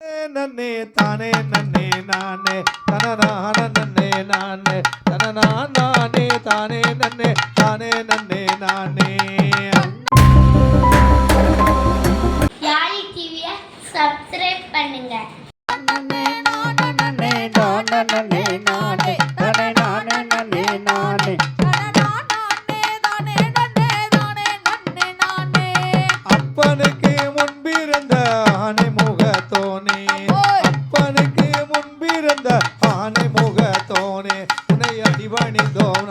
நன்னே தானே நன்னே நானே. தனநான நன்னே நானே. தனனா நானே தானே நன்னே தானே நன்னே நானே. யாழி டிவியை சப்ஸ்கிரைப் பண்ணுங்க. அப்பனுக்கு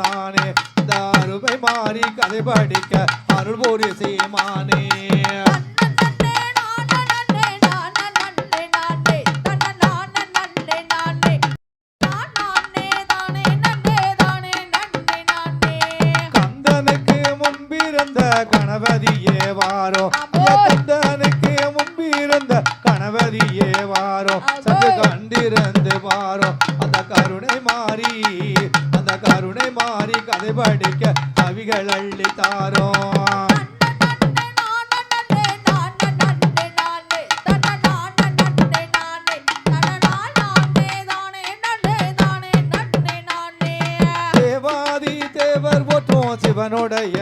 அடிபணிந்தோம் நானே இந்த அருமை மாறி கதை படிக்க அருள் ஒரு சீமானே சிவனுடைய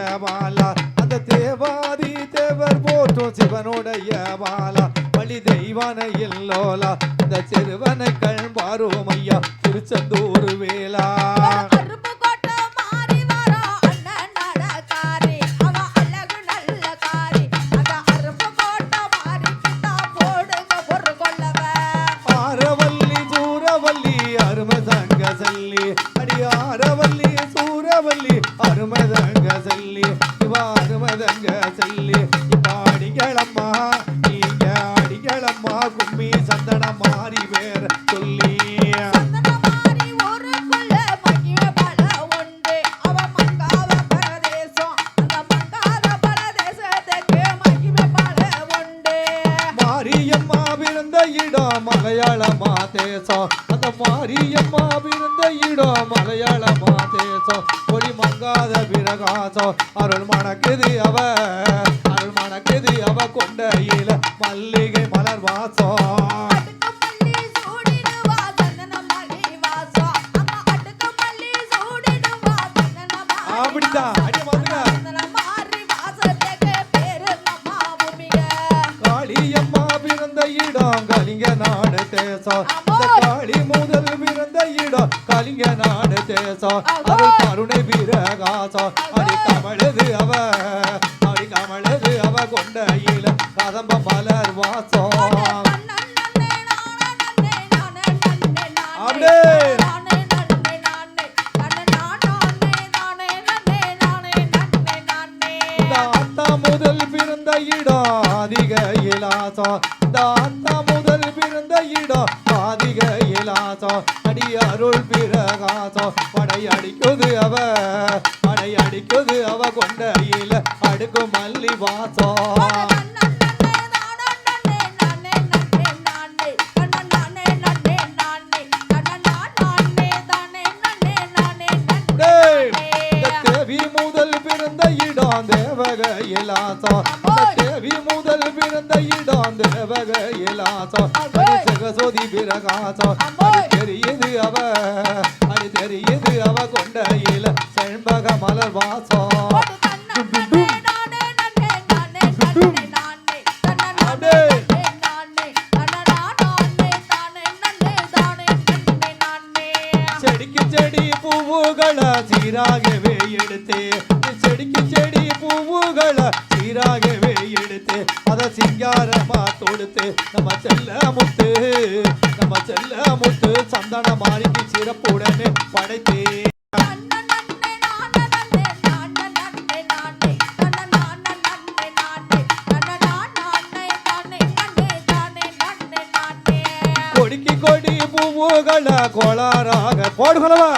அருமதங்க செல்லி அடி சூரவல்லி அருமதங்க செல்லி இவ அருமதங்க செல்லி இப்ப நீங்க அடிகளம்மா கும்மி சந்தன மாறி வேற சொல்லி. வாசம் அருள் மணக்குது அவ அருள் மணக்குது அவ கொண்டையில மல்லிகை மலர் வாசம். அத்தா முதல் பிறந்த இடம் அதிக இலாசம் இந்த அத்தா முதல் பிறந்த இடம் அதிக இலாசம் அடி அருள் பிரகாசம் படை அடிக்குது அவ படை அடிக்குது அவ கொண்டையில அடுக்கும் மல்லி வாசம் தேவி முதல் பிறந்த இடம் தேவக இலாசம் இந்த தேவி முதல் பிறந்த இடம் தேவக இலாசம் அடி! ஜெகசோதி பிரகாசம். அடி! தெரியுது அவ அடி தெரியுது அவ கொண்டையில செண்பக மலர் வாசம். செடிக்கு செடி பூவுகளை சீராகவே எடுத்து செடிக்கு செடி பூவுகளை சீராகவே எடுத்து அத சிங்காரமா தொடுத்து நம்ம செல்ல முத்து நம்ம செல்ல முத்து சந்தன மாளிகை சிறப்புடனே படைத்தே. கொடிக்கு கொடி பூவுகளை கோளாறாக போடுகளவா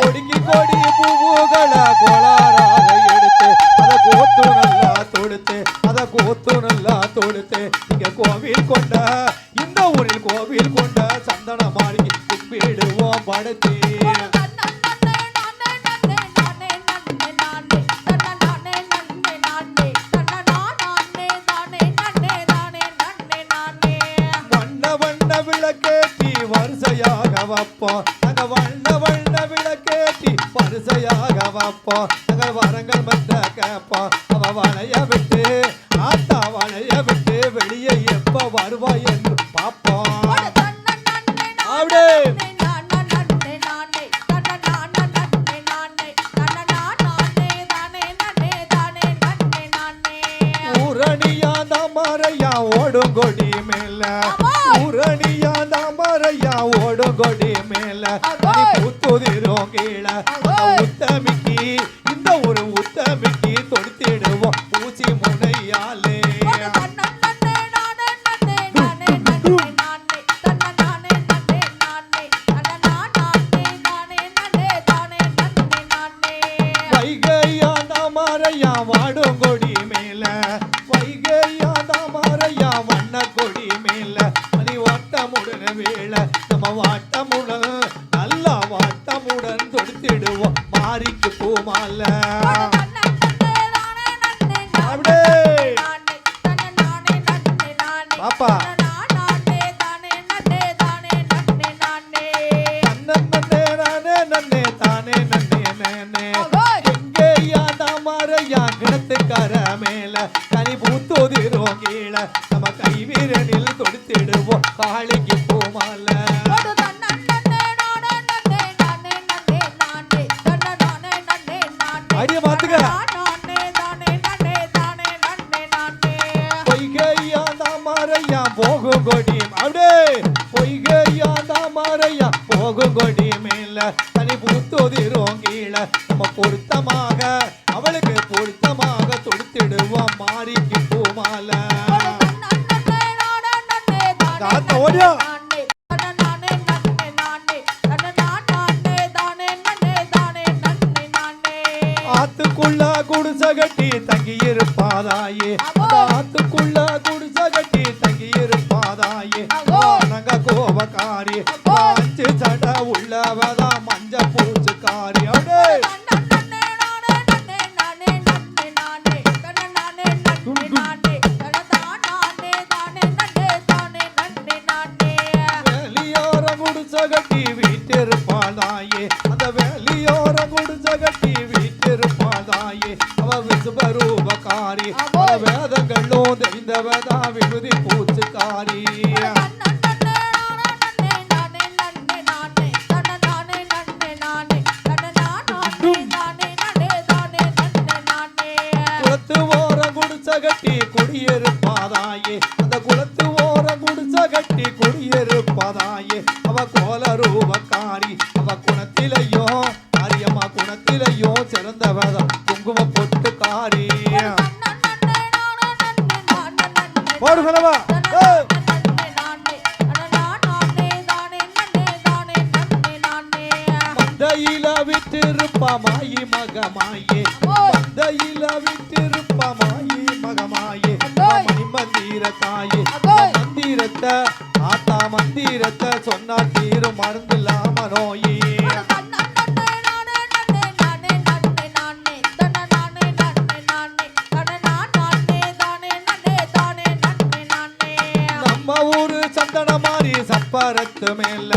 கொடுங்கி கொடி பூவுகளை கோளாராக எடுத்து அதை கோத்து நல்லா தொடுத்து அதை கோத்து நல்லா தொடுத்து இங்க கோவில் கொண்ட இந்த ஊரில் கோவில் கொண்ட சந்தன மாளிகை கும்பிடுவோம் படுத்து. தாமரையா ஓடுங்கொடி மேல. ஊரணியா தாமரையா ஓடுங்கொடி மேல. புத்துதிரும் கீழே. உத்தமிக்கு வாட்டமுடன் நல்ல வாட்டமுடன் தொடுத்திடுவோம். மாறிக்கு பூமால. பாப்பா. கர மேல. கனி பூத்தோதிரோ கீழே. நம்ம கைவிரலில் தொடுத்திடுவோம். காளி கோவக்காரி பாஞ்சு சட மந்திர தாயே மந்திரத்த ஆத்தா மந்திரத்த சொன்னார் தீரும் மறந்துலாம நோயே நம்ம ஊரு சந்தன மாதிரி சப்பரத்து மேல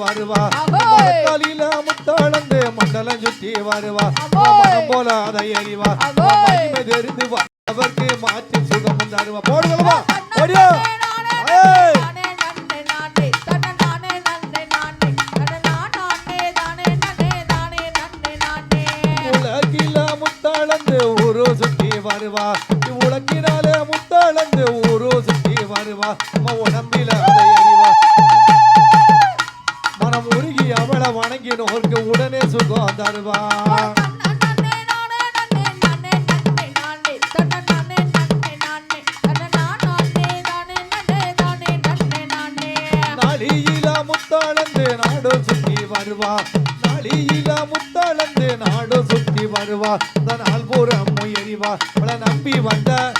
வருவா. காலியில முத்தாளந்து மண்டலம் சுத்தி வருவா. மனம் போல அதை எறிவா. தெரிந்து அவருக்கு மாற்றி சுகம் தருவா போடுவோமா நோர்க்கு உடனே சுகம் தருவா நாளியில முத்தாளந்து நாடு சுத்தி வருவா. நாளியில முத்தாளந்து நாடு சுத்தி வருவா. தன் அல்புறம் எறிவா. பல நம்பி வந்த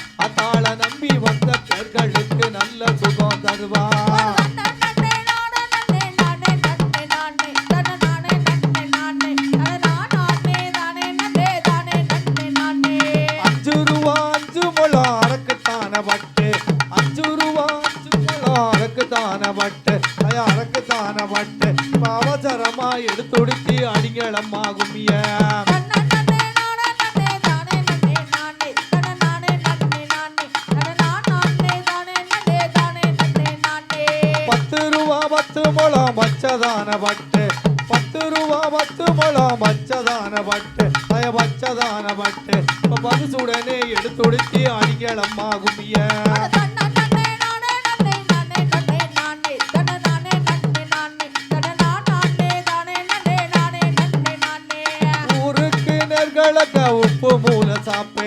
நெற்கிழக்க உப்பு மூல சாப்பு.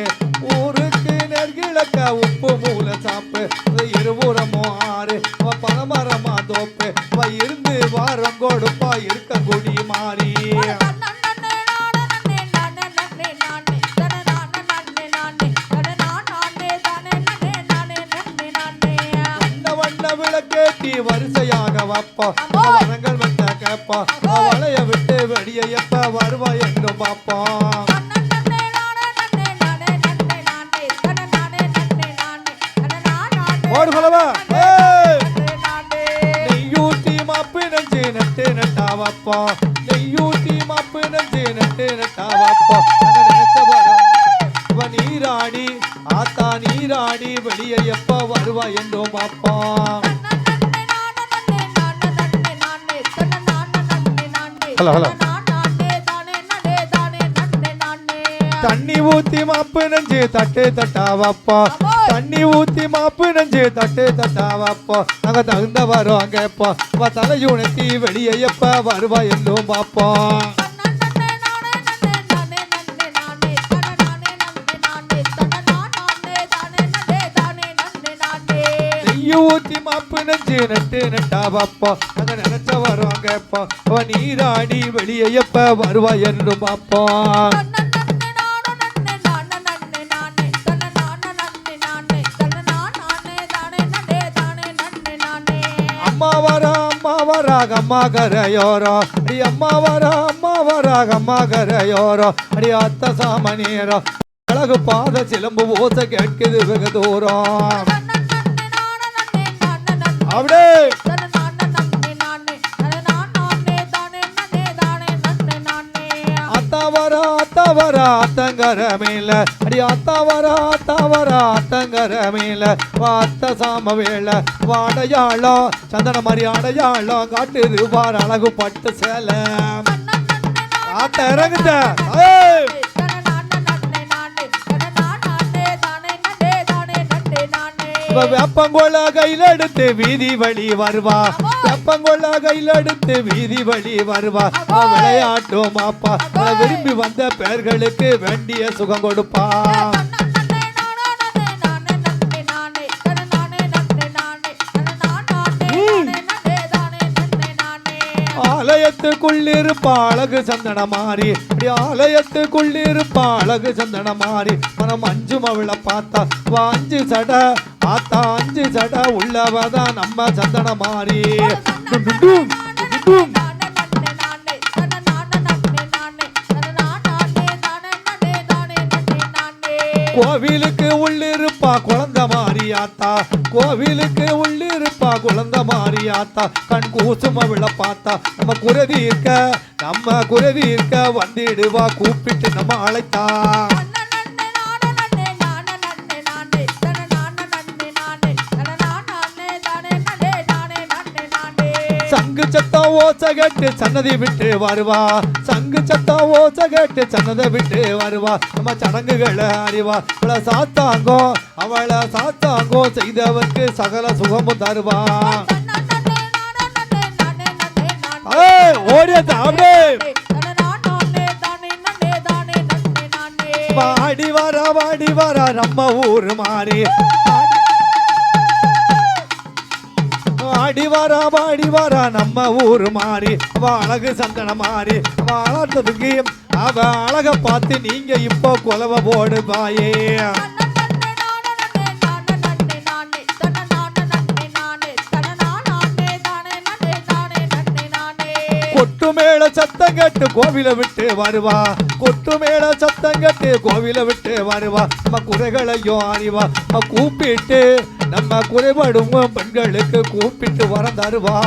ஊருக்கு நெற்கிழக்க உப்பு மூல சாப்பு. இருபுறமோ ஆறு பனமரமா தோப்பு. இருந்து வாரம் கொடுப்பா இருக்க குடி மாறி. வரிசையாக வப்பா வருவாய் வருவா என்று ஓடு பலவா நெய்யூட்டி மாப்பு நெஞ்சு நட்டு நட்டாவப்பா நெய்யூட்டி மாப்பு நெஞ்சு நட்டு நட்டாவப்பா நீராடி ஆத்தா நீராடி வெளியே எப்ப வருவா என்றோ பாப்பா? Hello, hello. தண்ணி ஊத்தி மாப்பு நெஞ்சு தட்டு தட்டாவப்பா தண்ணி ஊத்தி மாப்பு நெஞ்சு தட்டு தட்டாவப்பா நாங்க தகுந்த வரோம் அங்கப்பா அவ தலையுணத்தி வெளியே எப்ப வருவா என்றும் பாப்போம் நெய்யு ஊத்தி மாப்பு நெஞ்சு நட்டு நட்டாவப்பா நாங்க நினைச்ச வரோம் அங்கப்பா அவ நீராடி வெளியே எப்ப வருவா என்றும் பாப்போம் வராக அம்மா கரையோரோ அடி அம்மா வரா அம்மா வராக அம்மா கரையோரோ அடி அத்த சாமனியரோ அழகு பாத சிலம்பு ஓசை கேட்குது வெகு தூரம். அப்படியே அத்தா வரா அத்தா வரா அத்தங்கர மேல அடி அத்தா வரா அத்தா வரா அத்தங்கர மேல வா அத்த சாம வேல வாடையாளம் சந்தன மாதிரி அடையாளம் காட்டுது பார் அழகு பட்டு சேலை ஆத்த ஏய் இப்ப கையில் எடுத்து வீதி வழி வருவா. வெப்பங்கொள்ள கையில் எடுத்து வீதி வழி வருவா. விளையாட்டும் அப்பா விரும்பி வந்த பெயர்களுக்கு வேண்டிய சுகம் கொடுப்பா. ஆலயத்துக்குள்ளிருப்பா அழகு சந்தன மாறி. இப்படி ஆலயத்துக்குள்ளிருப்பா அழகு சந்தன மாறி. மனம் அஞ்சு அவளை பார்த்தா. வா அஞ்சு சட ஆத்தா அஞ்சு சட உள்ளவதான் நம்ம சந்தன மாறி. கோவிலுக்கு உள்ளிருப்பா குழந்த மாறியாத்தா கோவிலுக்கு உள்ளிருப்பா குழந்த மாறியாத்தா கண் கூசும விழ பார்த்தா நம்ம குருதி இருக்க நம்ம குருதி இருக்க வந்திடுவா கூப்பிட்டு நம்ம அழைத்தா சத்தம் ஓச கேட்டு சன்னதி விட்டு வருவா. சங்கு சத்தம் ஓச கேட்டு சன்னதை விட்டு வருவா. நம்ம சடங்குகளை அறிவா. அவளை சாத்தாங்கோ அவளை சாத்தாங்கோ செய்தவர்க்கு சகல சுகமும் தருவா. ஏய், தாமே அப்படியே. வர வாடி வர நம்ம ஊர் மாறி. வாடி வர வாடி வர நம்ம ஊர் மாறி அவ அழகு சந்தன மாறி அவ அழகுக்கு அவ அழக பார்த்து நீங்க இப்போ கொலவ போடு பாயே. கொட்டு மேல சத்தம் கட்டு கோவில விட்டு வருவா. கொட்டு மேல சத்தம் கட்டு கோவில விட்டு வருவா. நம்ம குறைகளையும் அறிவா. நம்ம கூப்பிட்டு நம்ம குறைபடும் பெண்களுக்கு கூப்பிட்டு வரம் தருவா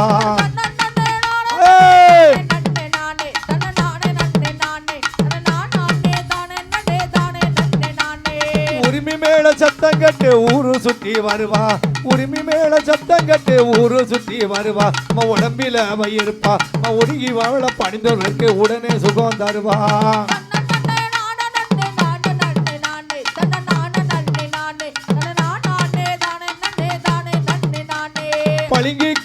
உரிமை மேல சத்தம் கட்டு ஊரு சுத்தி வருவா. உரிமை மேல சத்தம் கட்டு ஊரு சுத்தி வருவா. நம்ம உடம்பில அவ இருப்பா. நம்ம ஒடுங்கி வாழ பணிந்தவர்களுக்கு உடனே சுகம் தருவா.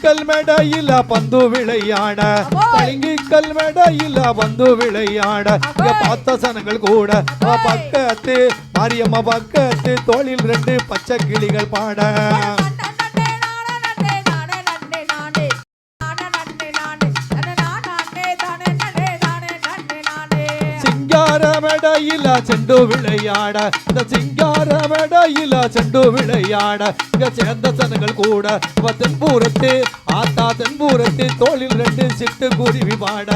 பளிங்கிக்கல் மேடையில பந்து விளையாட. பளிங்கிக்கல் மேடையில பந்து விளையாட. பார்த்த சனங்கள் கூட. பக்கத்து மாரியம்மா பக்கத்து தோளில் ரெண்டு பச்சை கிளிகள் பாட. மேடையில செண்டு விளையாட. இந்த சிங்கார மேடையில செண்டு விளையாட. இங்க சேர்ந்த சனங்கள் கூட. தென்பூரத்து ஆத்தா தென்பூரத்து தோளில் ரெண்டு சிட்டு குருவி பாட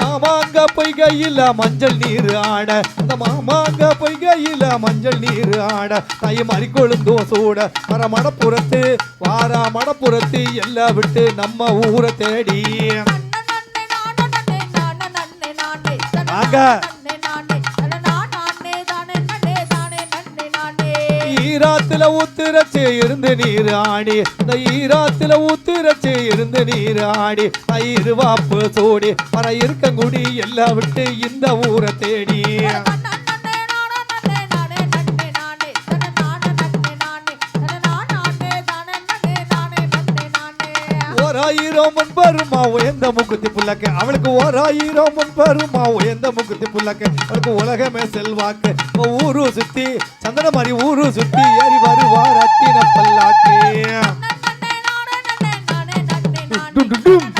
மாமாங்க பொய்கையில் மஞ்சள் நீர் ஆட. அந்த மாமாங்க பொய்கையில் மஞ்சள் நீர் ஆட. தாய் மறி கொழுந்தோ சூட வர மடப்புறத்து வாரா மடப்புறத்து எல்லாம் விட்டு நம்ம ஊரை தேடி. ஈராத்துல ஊத்துரச்சே இருந்து நீர் ஆடி. இந்த ஈராத்துல ஊத்துரச்சே இருந்து நீர் ஆடி. இருவாப்பு சூடி. வர இருக்கங்குடி எல்லாம் விட்டு இந்த ஊரை தேடி. ஓராயிரம் முன்பருமா உயர்ந்த முக்குத்தி புள்ளக்கு அவளுக்கு ஓராயிரம் முன்பருமா உயர்ந்த முக்குத்தி புள்ளக்கு அவளுக்கு உலகமே செல்வாக்கு. ஊரு சுத்தி சந்தன மாதிரி ஊரு சுத்தி ஏறி வருவார் அத்தின பல்லாக்கு. டும் டும் டும்.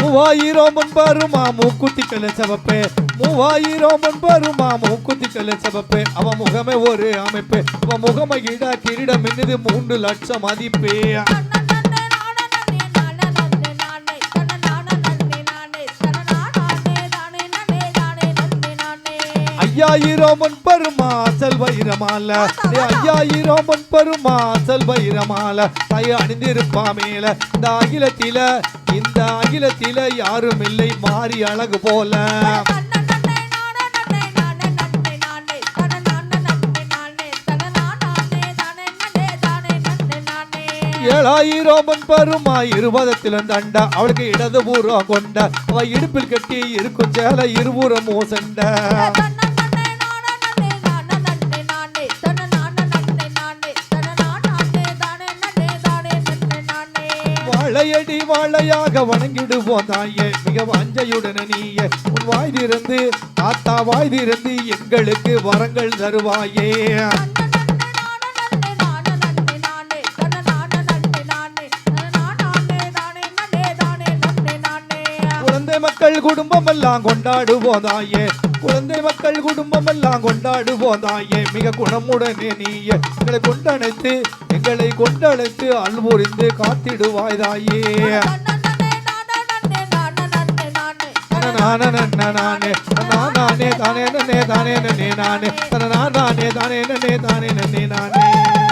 மூவாயிரம் முன்பருமா மூக்குத்தி கல சவப்பு. மூவாயிரம் முன்பருமா மூக்குத்தி கல சவப்பு அவன் முகமே ஒரு அமைப்பு. அவன் முகமை இடா கிரீடம் என்னது? மூன்று லட்சம் மதிப்பு. ஐயாயிரம் பருமா அசல் வைரமால. ஐயாயிரம் முன்பருமா அசல் வைரமால. தய அணிந்திருப்பா மேல. இந்த அகிலத்தில இந்த அகிலத்தில யாரும் இல்லை. மாறி அழகு போல. ஏழாயிரம் பருமா இருபதத்தில தண்ட. அவளுக்கு இடது பூர்வம் கொண்ட அவ இடுப்பில் கட்டி இருக்கும் சேல இருபுறம் மோசண்ட. வாழையடி வாழையாக வணங்கிடுவோம் தாயே மிக வாஞ்சையுடன் நீயே. உன் வாய்திருந்து தாத்தா வாய்திருந்து எங்களுக்கு வரங்கள் தருவாயே. குடும்பம் எல்லாம் கொண்டாடுவோம் தாயே குழந்தை மக்கள் குடும்பம் எல்லாம் கொண்டாடுவோம் தாயே மிக குணமுடனே நீயே எங்களை கொண்டழைத்து எங்களை கொண்டழைத்து அல்புரிந்து காத்திடுவாய் தாயே நானே நானே தானே தானே நன்னே தானே நன்னே நானே தானே தானே நன்னே தானே நானே